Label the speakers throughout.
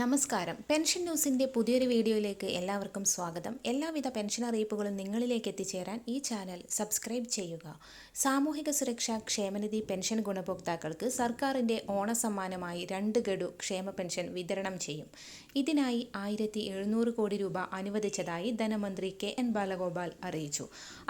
Speaker 1: നമസ്കാരം. പെൻഷൻ ന്യൂസിന്റെ പുതിയൊരു വീഡിയോയിലേക്ക് എല്ലാവർക്കും സ്വാഗതം. എല്ലാവിധ പെൻഷൻ അറിയിപ്പുകളും നിങ്ങളിലേക്ക് എത്തിച്ചേരാൻ ഈ ചാനൽ സബ്സ്ക്രൈബ് ചെയ്യുക. സാമൂഹിക സുരക്ഷാ ക്ഷേമനിധി പെൻഷൻ ഗുണഭോക്താക്കൾക്ക് സർക്കാരിന്റെ ഓണസമ്മാനമായി രണ്ട് ഗഡു ക്ഷേമ പെൻഷൻ വിതരണം ചെയ്യും. ഇതിനായി ആയിരത്തി എഴുന്നൂറ് കോടി രൂപ അനുവദിച്ചതായി ധനമന്ത്രി കെ എൻ ബാലഗോപാൽ അറിയിച്ചു.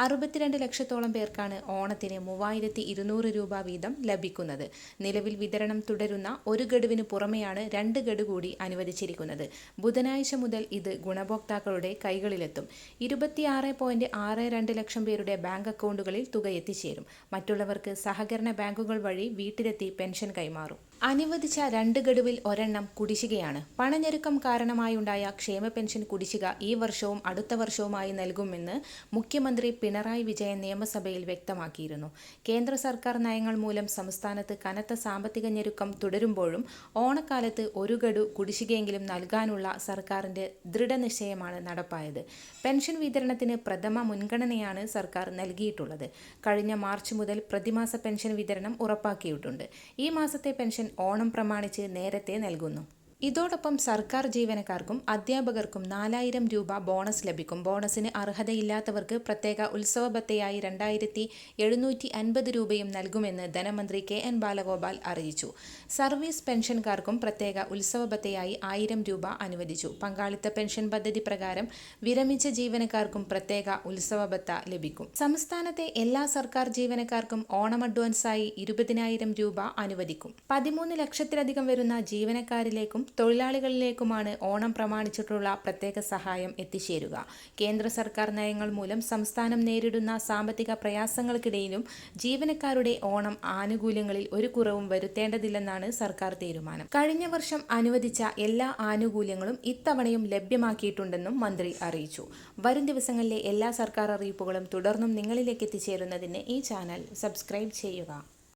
Speaker 1: അറുപത്തിരണ്ട് ലക്ഷത്തോളം പേർക്കാണ് ഓണത്തിന് മൂവായിരത്തി ഇരുന്നൂറ് രൂപ വീതം ലഭിക്കുന്നത്. നിലവിൽ വിതരണം തുടരുന്ന ഒരു ഗഡുവിന് പുറമെയാണ് രണ്ട് ഗഡു കൂടി അനുവദിച്ചിരിക്കുന്നത് ബുധനാഴ്ച മുതൽ ഇത് ഗുണഭോക്താക്കളുടെ കൈകളിലെത്തും. ഇരുപത്തിയാറ് പോയിന്റ് ആറ് രണ്ട് ലക്ഷം പേരുടെ ബാങ്ക് അക്കൗണ്ടുകളിൽ തുക എത്തിച്ചേരും. മറ്റുള്ളവർക്ക് സഹകരണ ബാങ്കുകൾ വഴി വീട്ടിലെത്തി പെൻഷൻ കൈമാറും. അനുവദിച്ച രണ്ട് ഗഡുവിൽ ഒരെണ്ണം കുടിശ്ശികയാണ്. പണഞ്ഞെരുക്കം കാരണമായുണ്ടായ ക്ഷേമ പെൻഷൻ കുടിശ്ശിക ഈ വർഷവും അടുത്ത വർഷവുമായി നൽകുമെന്ന് മുഖ്യമന്ത്രി പിണറായി വിജയൻ നിയമസഭയിൽ വ്യക്തമാക്കിയിരുന്നു. കേന്ദ്ര സർക്കാർ നയങ്ങൾ മൂലം സംസ്ഥാനത്ത് കനത്ത സാമ്പത്തിക ഞെരുക്കം തുടരുമ്പോഴും ഓണക്കാലത്ത് ഒരു ഗഡു കുടിശ്ശികയെങ്കിലും നൽകാനുള്ള സർക്കാരിന്റെ ദൃഢനിശ്ചയമാണ് നടപ്പായത്. പെൻഷൻ വിതരണത്തിന് പ്രഥമ മുൻഗണനയാണ് സർക്കാർ നൽകിയിട്ടുള്ളത്. കഴിഞ്ഞ മാർച്ച് മുതൽ പ്രതിമാസ പെൻഷൻ വിതരണം ഉറപ്പാക്കിയിട്ടുണ്ട്. ഈ മാസത്തെ പെൻഷൻ ഓണം പ്രമാണിച്ച് നേരത്തെ നൽകുന്നു ഇതോടൊപ്പം സർക്കാർ ജീവനക്കാർക്കും അധ്യാപകർക്കും നാലായിരം രൂപ ബോണസ് ലഭിക്കും. ബോണസിന് അർഹതയില്ലാത്തവർക്ക് പ്രത്യേക ഉത്സവ ബത്തയായി രണ്ടായിരത്തി എഴുന്നൂറ്റി അൻപത് രൂപയും നൽകുമെന്ന് ധനമന്ത്രി കെ എൻ ബാലഗോപാൽ അറിയിച്ചു. സർവീസ് പെൻഷൻകാർക്കും പ്രത്യേക ഉത്സവ ബത്തയായി ആയിരം രൂപ അനുവദിച്ചു. പങ്കാളിത്ത പെൻഷൻ പദ്ധതി പ്രകാരം വിരമിച്ച ജീവനക്കാർക്കും പ്രത്യേക ഉത്സവ ബത്ത ലഭിക്കും. സംസ്ഥാനത്തെ എല്ലാ സർക്കാർ ജീവനക്കാർക്കും ഓണം അഡ്വാൻസായി ഇരുപതിനായിരം രൂപ അനുവദിക്കും. പതിമൂന്ന് ലക്ഷത്തിലധികം വരുന്ന ജീവനക്കാരിലേക്കും തൊഴിലാളികളിലേക്കുമാണ് ഓണം പ്രമാണിച്ചിട്ടുള്ള പ്രത്യേക സഹായം എത്തിച്ചേരുക. കേന്ദ്ര സർക്കാർ നയങ്ങൾ മൂലം സംസ്ഥാനം നേരിടുന്ന സാമ്പത്തിക പ്രയാസങ്ങൾക്കിടയിലും ജീവനക്കാരുടെ ഓണം ആനുകൂല്യങ്ങളിൽ ഒരു കുറവും വരുത്തേണ്ടതില്ലെന്നാണ് സർക്കാർ തീരുമാനം. കഴിഞ്ഞ വർഷം അനുവദിച്ച എല്ലാ ആനുകൂല്യങ്ങളും ഇത്തവണയും ലഭ്യമാക്കിയിട്ടുണ്ടെന്നും മന്ത്രി അറിയിച്ചു. വരും ദിവസങ്ങളിലെ എല്ലാ സർക്കാർ അറിയിപ്പുകളും തുടർന്നും നിങ്ങളിലേക്ക് എത്തിച്ചേരുന്നതിന് ഈ ചാനൽ സബ്സ്ക്രൈബ് ചെയ്യുക.